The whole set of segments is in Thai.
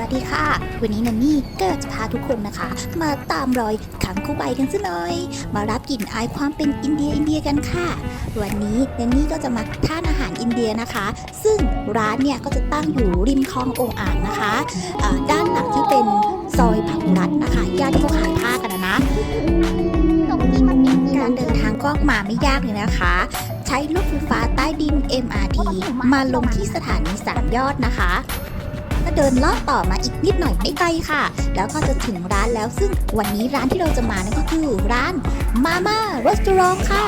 วัสดีค่ะ วันนี้นันนี่ก็จะพาทุกคนนะคะ มาตามรอยขังคู่ใบกันซะหน่อย มารับกลิ่นอายความเป็นอินเดียอินเดียกันค่ะ วันนี้นันนี่ก็จะมาทานอาหารอินเดียนะคะ ซึ่งร้านเนี่ยก็จะตั้งอยู่ริมคลององอ่างนะคะอ่าด้านหลังที่เป็นซอยพาหุรัตน์นะคะย่านที่เขาขายผ้ากันนะนะตรงนี้มันเป็นการเดินทางก็มาไม่ยากเลยนะคะใช้รถไฟฟ้าใต้ดิน MRT มาลงที่สถานีสามยอดนะคะ ก็เดินลอดต่อมาอีกนิดหน่อยไม่ไกลค่ะ แล้วก็จะถึงร้านแล้วซึ่งวันนี้ร้านที่เราจะมานั่นก็คือร้านมาม่ารสตอรองค่ะ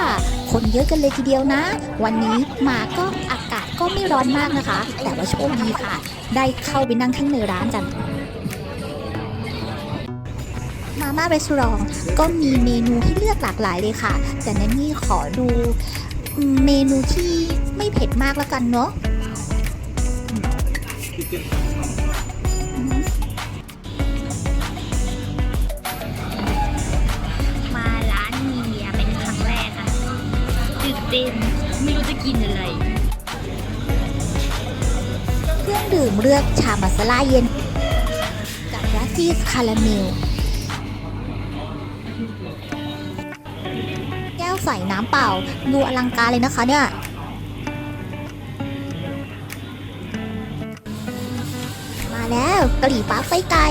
คนเยอะกันเลยทีเดียวนะ วันนี้มาก็อากาศก็ไม่ร้อนมากนะคะ แต่ว่าโชคดีค่ะ ได้เข้าไปนั่งข้างในร้านกันมาม่ารีสตอรองก็มีเมนูให้เลือกหลากหลายเลยค่ะ แต่นันนี่ขอดูเมนูที่ไม่เผ็ดมากแล้วกันเนาะ มาร้านมีเมียเป็นครั้งแรกค่ะตื่นเต้นไม่รู้จะกินอะไร เครื่องดื่มเลือกชามาซาลาเย็น กับราซีสคาราเมล แก้วใส่น้ำเปล่าดูอลังการเลยนะคะเนี่ย แล้วกะหรี่ปั๊บไส้ไก่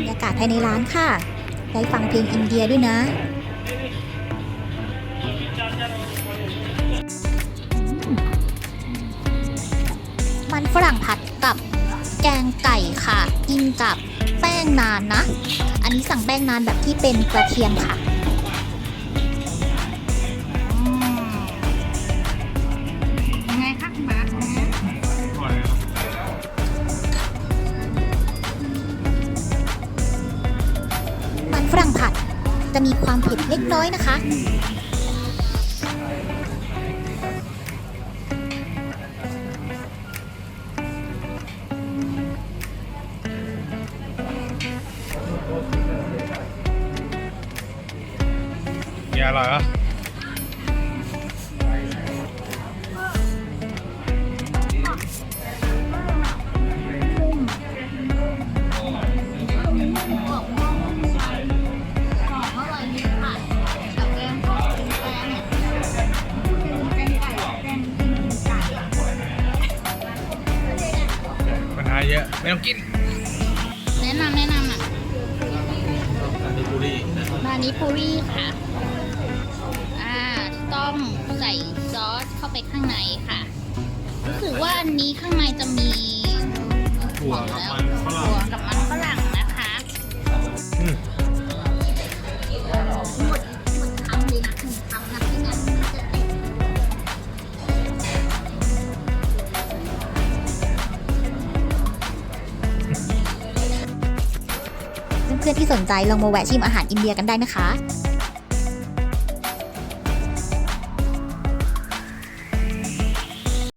รรยากาศภายในร้านค่ะ ได้ฟังเพลงอินเดียด้วยนะมันฝรั่งผัดกับแกงไก่ค่ะ กินกับแป้งนานนะ อันนี้สั่งแป้งนานแบบที่เป็นกระเทียมค่ะ จะมีความเผ็ดเล็กน้อยนะคะเนี่ะ เยอะ ไม่ต้องกินแนะนำแนะนำอะอันนี้บุรีร้านนี้ปูรี่ค่ะ อ่า ต้องใส่ซอสเข้าไปข้างในค่ะ รู้สึกว่าอันนี้ข้างในจะมีถั่วกับมันฝรั่ง ถั่วกับมันฝรั่งนะคะ อืม พื่อนๆที่สนใจลองมาแวะชิมอาหารอินเดียกันได้นะคะ